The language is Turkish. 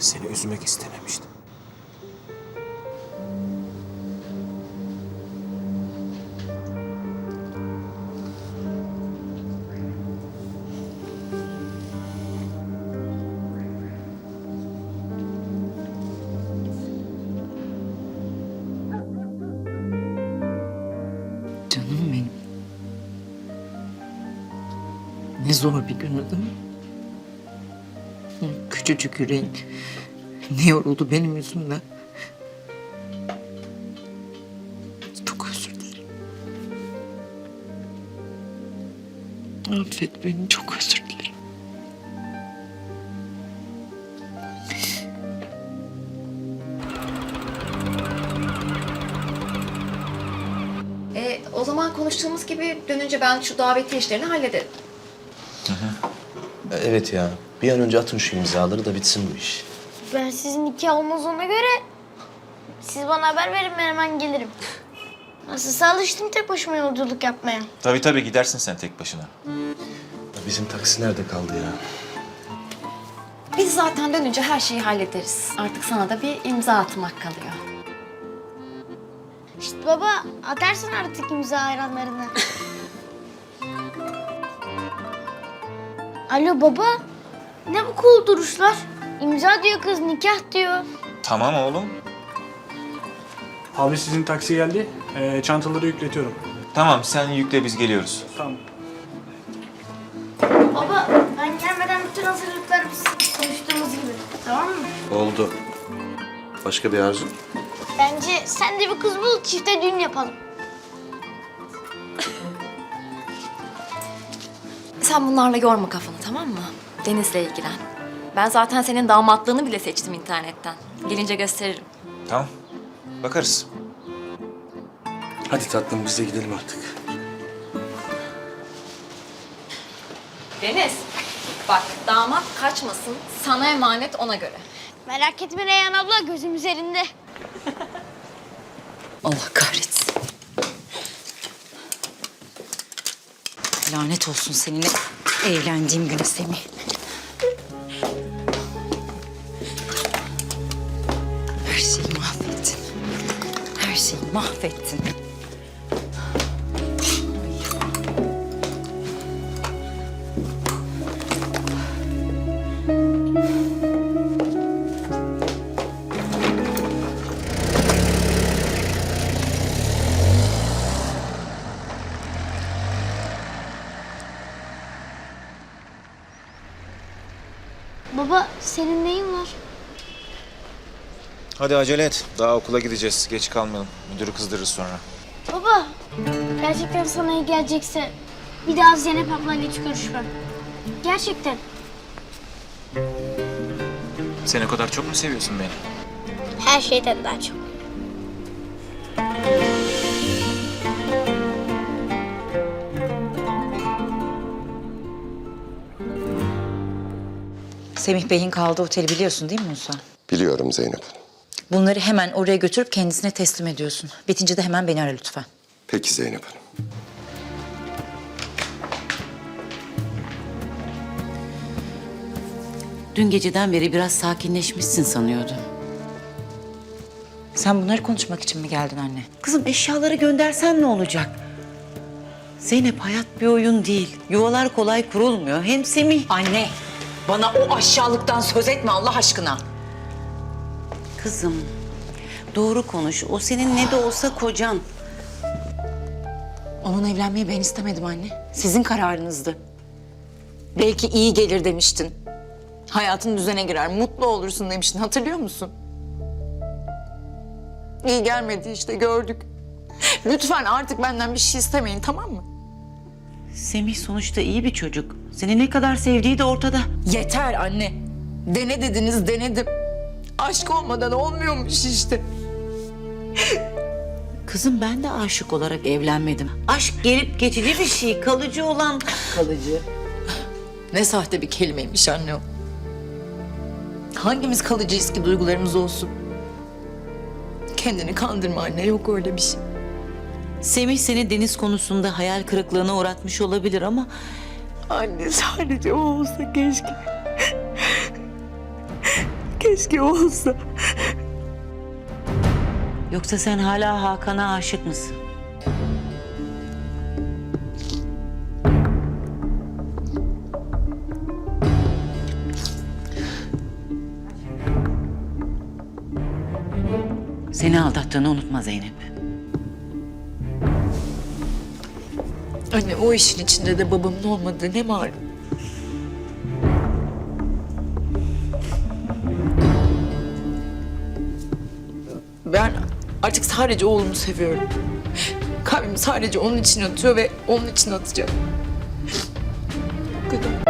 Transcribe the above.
Seni üzmek istememiştim. Canım benim. Ne zor bir gündü değil Küçücük yüreğin ne yoruldu benim yüzümden. Çok özür dilerim. Affet beni, çok özür dilerim. E, o zaman konuştuğumuz gibi dönünce ben şu davetiye işlerini hallederim. Evet ya. Bir an önce atın şu imzaları da bitsin bu iş. Ben sizin nikah olmaz ona göre siz bana haber verin ben hemen gelirim. Nasılsa alıştım tek başıma yolculuk yapmaya. Tabii tabii gidersin sen tek başına. Bizim taksi nerede kaldı ya? Biz zaten dönünce her şeyi hallederiz. Artık sana da bir imza atmak kalıyor. İşte baba atarsın artık imza hayranlarına. Alo baba. Ne bu cool duruşlar? İmza diyor kız, nikah diyor. Tamam oğlum. Abi sizin taksi geldi. Ee, çantaları yükletiyorum. Tamam sen yükle biz geliyoruz. Tamam. Baba ben gelmeden bütün hazırlıklar biz konuştuğumuz gibi. Tamam mı? Oldu. Başka bir arzu? Bence sen de bir kız bul çifte düğün yapalım. Sen bunlarla yorma kafanı tamam mı? Deniz'le ilgilen. Ben zaten senin damatlığını bile seçtim internetten. Gelince gösteririm. Tamam. Bakarız. Hadi tatlım biz de gidelim artık. Deniz, bak damat kaçmasın. Sana emanet ona göre. Merak etme Reyhan abla gözüm üzerinde. Allah kahretsin. Lanet olsun seninle evlendiğim güne Semih. Şeyi mahvettin. Baba senin neyin var? Hadi acele et. Daha okula gideceğiz. Geç kalmayalım. Müdürü kızdırırız sonra. Baba gerçekten sana iyi gelecekse bir daha Zeynep ablayla hiç görüşmem. Gerçekten. Sen o kadar çok mu seviyorsun beni? Her şeyden daha çok. Semih Bey'in kaldığı oteli biliyorsun değil mi Musa? Biliyorum Zeynep Hanım. Bunları hemen oraya götürüp kendisine teslim ediyorsun. Bitince de hemen beni ara lütfen. Peki Zeynep Hanım. Dün geceden beri biraz sakinleşmişsin sanıyordum. Sen bunları konuşmak için mi geldin anne? Kızım eşyaları göndersen ne olacak? Zeynep hayat bir oyun değil. Yuvalar kolay kurulmuyor. Hem Semih... Anne, bana o aşağılıktan söz etme Allah aşkına. Kızım doğru konuş. O senin ne de olsa kocan. Onun evlenmeyi ben istemedim anne. Sizin kararınızdı. Belki iyi gelir demiştin. Hayatın düzene girer, mutlu olursun demiştin. Hatırlıyor musun? İyi gelmedi işte gördük. Lütfen artık benden bir şey istemeyin tamam mı? Semih sonuçta iyi bir çocuk. Seni ne kadar sevdiği de ortada. Yeter anne. Dene dediniz denedim. Aşk olmadan olmuyormuş işte. Kızım ben de aşık olarak evlenmedim. Aşk gelip geçici bir şey. Kalıcı olan kalıcı. Ne sahte bir kelimeymiş anne o. Hangimiz kalıcıyız ki duygularımız olsun? Kendini kandırma anne yok öyle bir şey. Semih seni deniz konusunda hayal kırıklığına uğratmış olabilir ama Anne sadece o olsa keşke. Keşke olsa. Yoksa sen hala Hakan'a aşık mısın? Seni aldattığını unutma Zeynep. Anne o işin içinde de babamın olmadığı ne malum. Ben artık sadece oğlumu seviyorum. Kalbim sadece onun için atıyor ve onun için atacak. Bu.